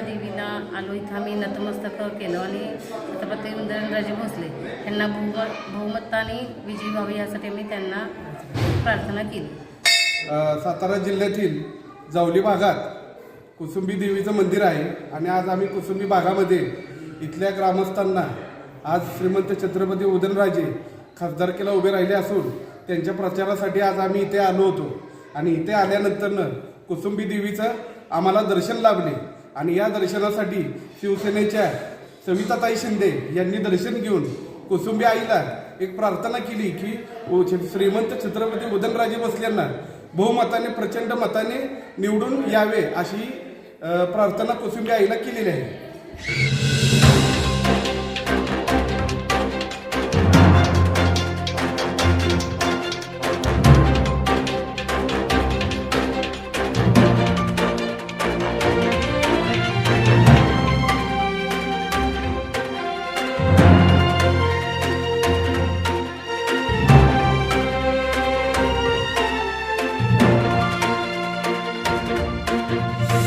देवीला आलो इथं. आम्ही नतमस्तक केलं आणि छत्रपती उदयनराजे भोसले यांना बहुम बहुमताने विजयी व्हावी यासाठी मी त्यांना प्रार्थना केली. सातारा जिल्ह्यातील जावली भागात कुसुंबी देवीचं मंदिर आहे आणि आज आम्ही कुसुंबी भागामध्ये इथल्या ग्रामस्थांना आज श्रीमंत छत्रपती उदयनराजे खासदारकीला उभे राहिले असून त्यांच्या प्रचारासाठी आज आम्ही इथे आलो होतो. आणि इथे आल्यानंतरनं कुसुंबी देवीचं आम्हाला दर्शन लाभले. आणि या दर्शनासाठी शिवसेनेच्या सविताताई शिंदे यांनी दर्शन घेऊन कुसुंबी आईला एक प्रार्थना केली की श्रीमंत छत्रपती उदनराजे बसल्यांना बहुमताने प्रचंड मताने निवडून यावे अशी प्रार्थना कुसुंबी आईला केलेली आहे.